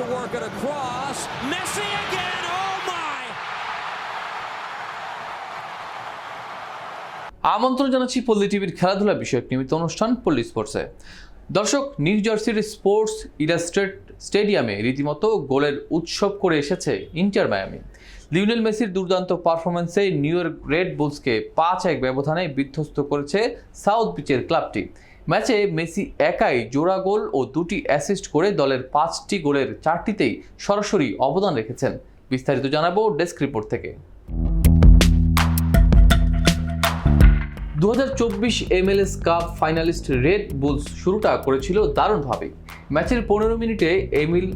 to work it across. Messi again. Oh my! আমন্ত্রণ জানাচ্ছি পল্লী টিভির খেলাধুলা বিষয়ক নিয়মিত অনুষ্ঠান পল্লী স্পোর্টসে দর্শক, নিউ জার্সির স্পোর্টস ইলাস্ট্রেট স্টেডিয়ামে রীতিমতো গোলের উৎসব করে এসেছে ইন্টার মায়ামি লিওনেল মেসির দুর্দান্ত পারফরমেন্সে নিউ ইয়র্ক রেড বুলসকে পাঁচ এক ব্যবধানে বিধ্বস্ত করেছে সাউথ বিচের ক্লাবটি ম্যাচে মেসি একাই জোড়া গোল ও দুটি অ্যাসিস্ট করে দলের পাঁচটি গোলের চারটিতেই সরাসরি অবদান রেখেছেন। বিস্তারিত জানাব ডেস্ক রিপোর্ট থেকে। দু হাজার MLS cup finalist Red Bulls শুরুটা করেছিল দারুণভাবে। ম্যাচের পনেরো মিনিটে এমিল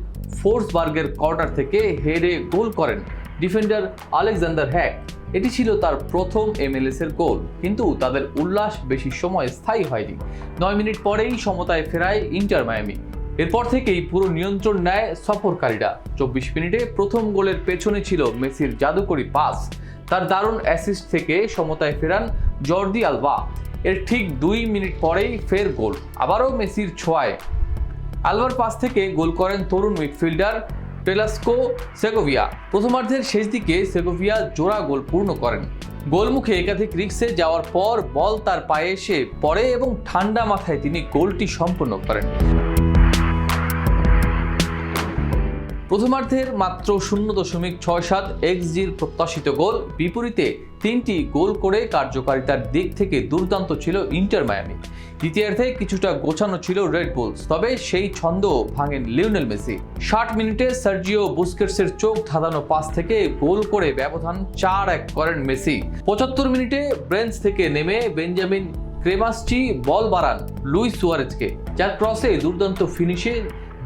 ফোর্সবার্গের কর্নার থেকে হেডে গোল করেন ডিফেন্ডার আলেকজান্ডার হ্যাক। এটি ছিল তার প্রথম এমএলএস এর গোল, কিন্তু তাদের উল্লাস বেশি সময় স্থায়ী হয়নি। নয় মিনিট পরেই সমতায় ফেরায় ইন্টার মায়ামি। এরপর থেকেই পুরো নিয়ন্ত্রণ নেয় সফরকারীরা। চব্বিশ মিনিটে প্রথম গোলের পেছনে ছিল মেসির জাদুকরি পাস। তার দারুণ অ্যাসিস্ট থেকে সমতায় ফেরান জর্দি আলবা এর ঠিক দুই মিনিট পরেই ফের গোল, আবারও মেসির ছোঁয়ায়। আলবার পাস থেকে গোল করেন তরুণ মিডফিল্ডার টেলাস্কো সেগোভিয়া। প্রথমার্ধের শেষ দিকে সেগোভিয়া জোড়া গোল পূর্ণ করেন। গোলমুখে একাধিক রিক্সে যাওয়ার পর বল তার পায়ে এসে পড়ে এবং ঠান্ডা মাথায় তিনি গোলটি সম্পন্ন করেন। প্রথমার্ধের মাত্র শূন্য দশমিক ছয় সাত এক্সজির প্রত্যাশিত গোল। বিপরীতে তিনটি গোল করে কার্যকারিতার দিক থেকে দুর্দান্ত ছিল ইন্টার মায়ামি। দ্বিতীয়ার্ধে কিছুটা গোছানো ছিল রেড বুলস, তবে সেই ছন্দ ভাঙেন লিওনেল মেসি। ষাট মিনিটে সার্জিও বুস্কেটসের চোখ ধাঁধানো পাস থেকে গোল করে ব্যবধান চার এক করেন মেসি। পঁচাত্তর মিনিটে ব্রেঞ্চ থেকে নেমে বেঞ্জামিন ক্রেমাসচি বল বাড়ান লুইস সুয়ারেজকে, যার ক্রসে দুর্দান্ত ফিনিশে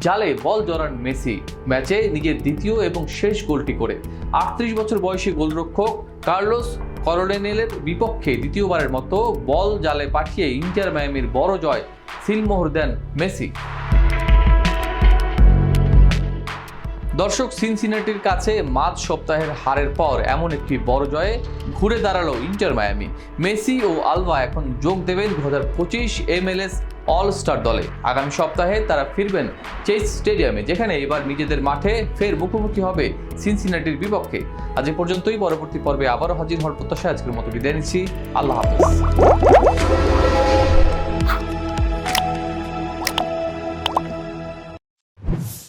জালে বল জড়ান মেসি। ম্যাচে নিজের দ্বিতীয় এবং শেষ গোলটি করে। আটত্রিশ বছর বয়সী গোলরক্ষক কার্লোস করোলেনেলের বিপক্ষে দ্বিতীয়বারের মতো বল জালে পাঠিয়ে ইন্টার মায়ামির বড় জয় সিলমোহর দেন মেসি। দর্শক, সিনসিনাটির কাছে মাঝ সপ্তাহের হারের পর এমন একটি বড় জয়ে ঘুরে দাঁড়াল ইন্টার মায়ামি। মেসি ও আলভা এখন যোগ দেবেন দু হাজার পঁচিশ এমএলএস অল স্টার দলে আগামী সপ্তাহে তারা ফিরবেন চেস স্টেডিয়ামে, যেখানে এবার নিজেদের মাঠে ফের মুখোমুখি হবে সিনসিনাটির বিপক্ষে। আজ পর্যন্তই, পরবর্তী পর্বে আবারও হাজির হওয়ার প্রত্যাশা আজকের মতো বিদায় নিচ্ছি। আল্লাহ হাফিজ।